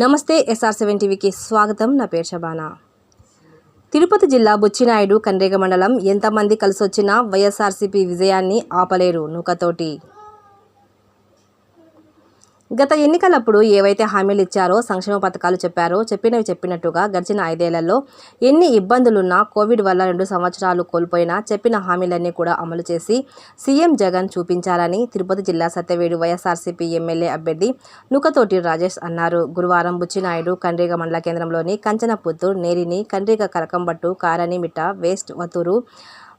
నమస్తే SR seven టీవీకి స్వాగతం. నా పేరు షబానా. తిరుపతి జిల్లా బుచ్చినాయుడు కండ్రేగ మండలం ఎంతమంది కలిసొచ్చినా వైఎస్ఆర్సీపీ విజయాన్ని ఆపలేరు నూకతోటి. గత ఎన్నికలప్పుడు ఏవైతే హామీలు ఇచ్చారో సంక్షేమ పథకాలు చెప్పారో చెప్పినవి చెప్పినట్టుగా గడిచిన ఐదేళ్ళలో ఎన్ని ఇబ్బందులున్నా కోవిడ్ వల్ల రెండు సంవత్సరాలు కోల్పోయినా చెప్పిన హామీలన్నీ కూడా అమలు చేసి సీఎం జగన్ చూపించాలని తిరుపతి జిల్లా సత్యవేడు వైఎస్ఆర్సీపీ ఎమ్మెల్యే అభ్యర్థి నుకతోటి రాజేష్ అన్నారు. గురువారం బుచ్చినాయుడు కండ్రిగ మండల కేంద్రంలోని కంచనపుత్తూరు నేరిని కండ్రిగ కరకంబట్టు కారణిమిట్ట వేస్ట్ వతూరు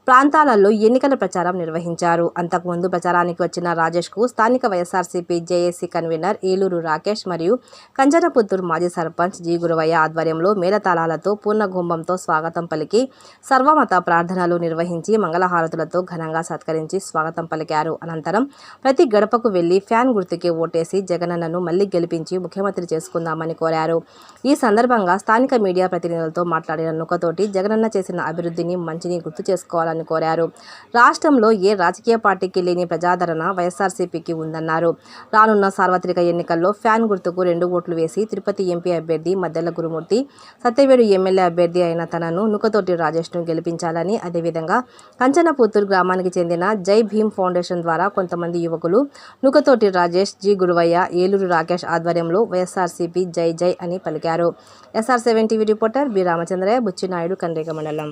ప్రాంతాలలో ఎన్నికల ప్రచారం నిర్వహించారు. అంతకుముందు ప్రచారానికి వచ్చిన రాజేష్కు స్థానిక YSRCP JAC convener Eluru Rakesh మరియు కంజనపుత్తూరు మాజీ సర్పంచ్ జి గురవయ్య ఆధ్వర్యంలో మేళతాళాలతో పూర్ణగుంభంతో స్వాగతం పలికి సర్వమత ప్రార్థనలు నిర్వహించి మంగళహారతులతో ఘనంగా సత్కరించి స్వాగతం పలికారు. అనంతరం ప్రతి గడపకు వెళ్ళి ఫ్యాన్ గుర్తుకి ఓటేసి జగనన్నను మళ్ళీ గెలిపించి ముఖ్యమంత్రి చేసుకుందామని కోరారు. ఈ సందర్భంగా స్థానిక మీడియా ప్రతినిధులతో మాట్లాడిన నుకతోటి జగనన్న చేసిన అభివృద్ధిని మంచిని గుర్తు చేసుకోవాలని కోరారు. రాష్ట్రంలో ఏ రాజకీయ పార్టీకి లేని ప్రజాదరణ వైఎస్ఆర్సీపీకి ఉందన్నారు. రానున్న సార్వత్రిక ఎన్నికల్లో ఫ్యాన్ గుర్తుకు రెండు ఓట్లు వేసి తిరుపతి ఎంపీ అభ్యర్థి మద్దెల గురుమూర్తి సత్యవేడు ఎమ్మెల్యే అభ్యర్థి అయిన తనను నుకతోటి రాజేష్ను గెలిపించాలని అదేవిధంగా కంచనపుత్తూరు గ్రామానికి చెందిన జై భీమ్ ఫౌండేషన్ ద్వారా కొంతమంది యువకులు నుకతోటి రాజేష్ జి గురువయ్య ఏలూరు రాకేష్ ఆధ్వర్యంలో వైఎస్ఆర్సీపీ జై జై అని పలికారు. SR seven TV reporter B Ramachandraiah Buchinaidu Kandriga మండలం.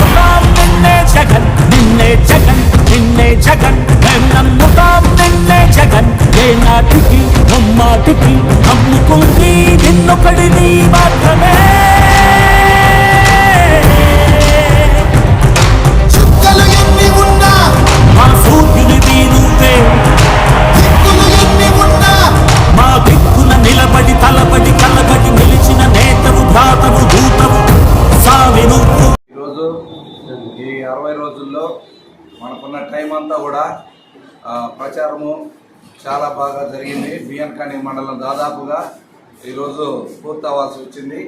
జగన్ నిన్నే జగన్ నిన్నే జగన్. మేం నమ్ముతాం నిన్నే జగన్? ఏ నాటికి నమ్మాటికి నమ్ముకుంది నిన్నొకడిని మాత్రమే. అరవై రోజుల్లో మనకున్న టైం అంతా కూడా ప్రచారము చాలా బాగా జరిగింది. బియ్యన్కాని మండలం దాదాపుగా ఈరోజు పూర్తవ్వాల్సి వచ్చింది.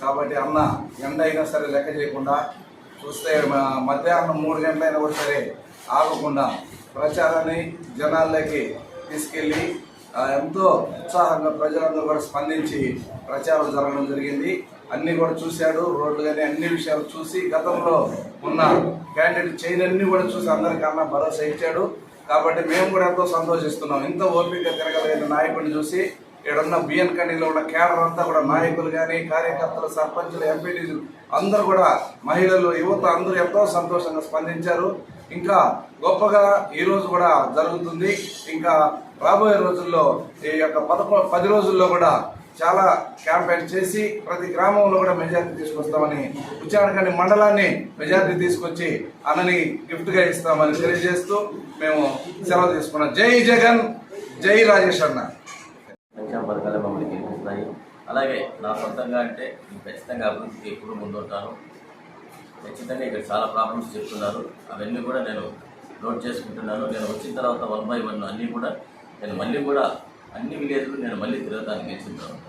కాబట్టి అన్న ఎండ అయినా సరే లెక్క చేయకుండా చూస్తే మధ్యాహ్నం మూడు గంటలైనా కూడా సరే ఆగకుండా ప్రచారాన్ని జనాల్లోకి తీసుకెళ్ళి ఎంతో ఉత్సాహంగా ప్రజలందరూ కూడా స్పందించి ప్రచారం జరగడం జరిగింది. అన్ని కూడా చూశాడు రోడ్లు కానీ అన్ని విషయాలు చూసి గతంలో ఉన్న క్యాండిడేట్ చేయనన్ని కూడా చూసి అందరికన్నా భరోసా ఇచ్చాడు. కాబట్టి మేము కూడా ఎంతో సంతోషిస్తున్నాం. ఇంత ఓపిక తిరగలిగిన నాయకుడిని చూసి ఇక్కడ బిఎన్ కండిలో ఉన్న కేడర్ అంతా కూడా నాయకులు కానీ కార్యకర్తలు సర్పంచులు ఎంపీటీలు అందరూ కూడా మహిళలు యువత అందరూ ఎంతో సంతోషంగా స్పందించారు. ఇంకా గొప్పగా ఈరోజు కూడా జరుగుతుంది. ఇంకా రాబోయే రోజుల్లో ఈ యొక్క పదకొ పది రోజుల్లో కూడా చాలా క్యాంపెయిన్ చేసి ప్రతి గ్రామంలో కూడా మెజారిటీ తీసుకొస్తామని ఉచ్చారణకాని మండలాన్ని మెజారిటీ తీసుకొచ్చి అన్నని గిఫ్ట్గా ఇస్తామని తెలియజేస్తూ మేము సెలవు తీసుకున్నాం. జై జగన్ జై రాజేష్ అన్న. సంక్షేమ పథకాలు మమ్మల్ని గెలిపిస్తాయి. అలాగే నా సొంతంగా అంటే నేను ఖచ్చితంగా అభివృద్ధికి ఎప్పుడు ముందుంటాను. ఖచ్చితంగా ఇక్కడ చాలా ప్రాబ్లమ్స్ చెప్తున్నారు. అవన్నీ కూడా నేను నోట్ చేసుకుంటున్నాను. నేను వచ్చిన తర్వాత వన్ బై వన్ అన్నీ కూడా నేను మళ్ళీ కూడా అన్ని విలేజ్లు నేను మళ్ళీ తిరగడానికి గెలిచిన తర్వాత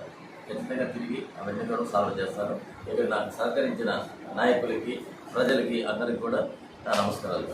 ఖచ్చితంగా తిరిగి అవన్నీ కూడా సాల్వ్ చేస్తాను ఇక్కడ నాకు సహకరించిన నాయకులకి ప్రజలకి అందరికి కూడా నా నమస్కారాలు.